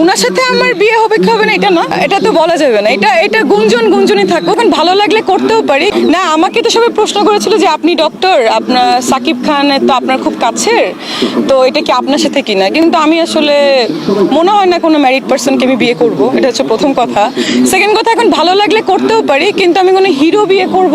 ওনার সাথে আমার বিয়ে হবে কি হবে না, এটা না, এটা তো বলা যাবে না। এটা এটা গুঞ্জন গুঞ্জনই থাকবে এখন ভালো লাগলে করতেও পারি। না, আমাকে তো সবাই প্রশ্ন করেছিল যে আপনি ডক্টর আপনার সাকিব খান তো আপনার খুব কাছের, তো এটা কি আপনার সাথে কিনা? কিন্তু আমি আসলে, মনে হয় না কোনো ম্যারিড পার্সনকে আমি বিয়ে করব, এটা হচ্ছে প্রথম কথা। সেকেন্ড কথা, এখন ভালো লাগলে করতেও পারি, কিন্তু আমি কোনো হিরো বিয়ে করব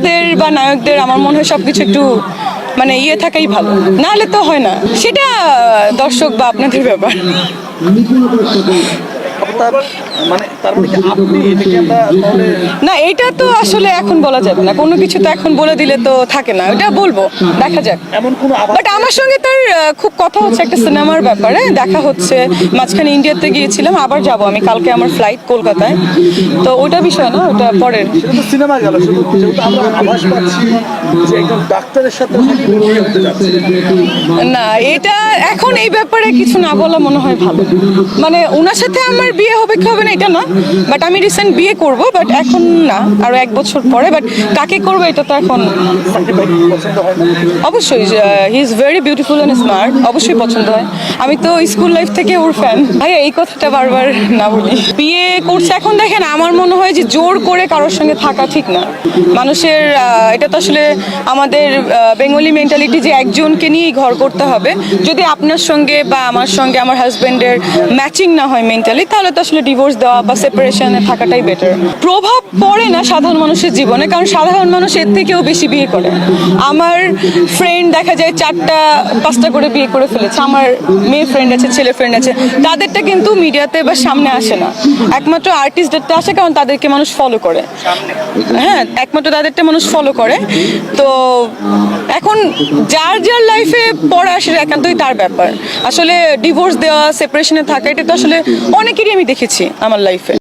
নায়িকাদের বা নায়কদের আমার মনে হয় সবকিছু একটু মানে ইয়ে থাকাই ভালো। নাহলে তো হয় না। সেটা দর্শক বা আপনাদের ব্যাপার। মানে মানে না এটা তো আসলে এখন বলা যাবে না। কোনো কিছু তো এখন বলে দিলে তো থাকে না। ওটা বলব। দেখা যাক। বাট আমার সঙ্গে আহ, খুব কথা হচ্ছে একটা সিনেমার ব্যাপারে। দেখা হচ্ছে। মাঝখানে ইন্ডিয়াতে গিয়েছিলাম আবার যাব আমি। কালকে আমার ফ্লাইট কলকাতায়। তো ওটা বিষয় না ওটা পরের। সিনেমা গেল আমরা আভাস পাচ্ছি যে একজন ডাক্তারের সাথে সাকিব বিয়ে হতে যাচ্ছে। না এটা এখন এই ব্যাপারে কিছু না বলা মনে হয় ভালো। মানে ওনার সাথে আমার বিয়ে হবে কি হবে না এটা না। বাট আমি রিসেন্ট বিয়ে করব বাট এখন না। আরও এক বছর পরে বাট কাকে করব এটা তো এখন অবশ্যই he is very beautiful and smart অবশ্যই পছন্দ হয়। আমি তো স্কুল লাইফ থেকে ওর ফ্যান ভাই এই কথাটা বারবার না বলি। বিয়ে করছে এখন দেখেন, আমার মনে হয় যে জোর করে কারোর সঙ্গে থাকা ঠিক না। মানুষের এটা তো আসলে আমাদের বেঙ্গলি মেন্টালিটি যে একজনকে নিয়েই ঘর করতে হবে। যদি আপনার সঙ্গে বা আমার সঙ্গে আমার হাজবেন্ডের ম্যাচিং না হয় মেন্টালি তাহলে তো আসলে ডিভোর্স দেওয়া বা সেপারেশনে থাকাটাই বেটার প্রভাব পড়ে না সাধারণ মানুষের জীবনে, কারণ সাধারণ মানুষ এর থেকেও বেশি বিয়ে করে। আমার ফ্রেন্ড দেখা যায় চারটা, পাঁচটা করে বিয়ে করে ফেলেছে। আমার মেয়ে ফ্রেন্ড আছে, ছেলে ফ্রেন্ড আছে। তাদেরটা কিন্তু মিডিয়াতে বা সামনে আসে না। একমাত্র আর্টিস্টদেরটা আসে কারণ তাদেরকে মানুষ ফলো করে। হ্যাঁ একমাত্র তাদেরটা মানুষ ফলো করে। তো এখন যার যার লাইফে পড়া সেটা একান্তই তার ব্যাপার। আসলে ডিভোর্স দেওয়া সেপারেশনে থাকা, এটা তো আসলে অনেকেরই আমি দেখেছি আমার লাইফে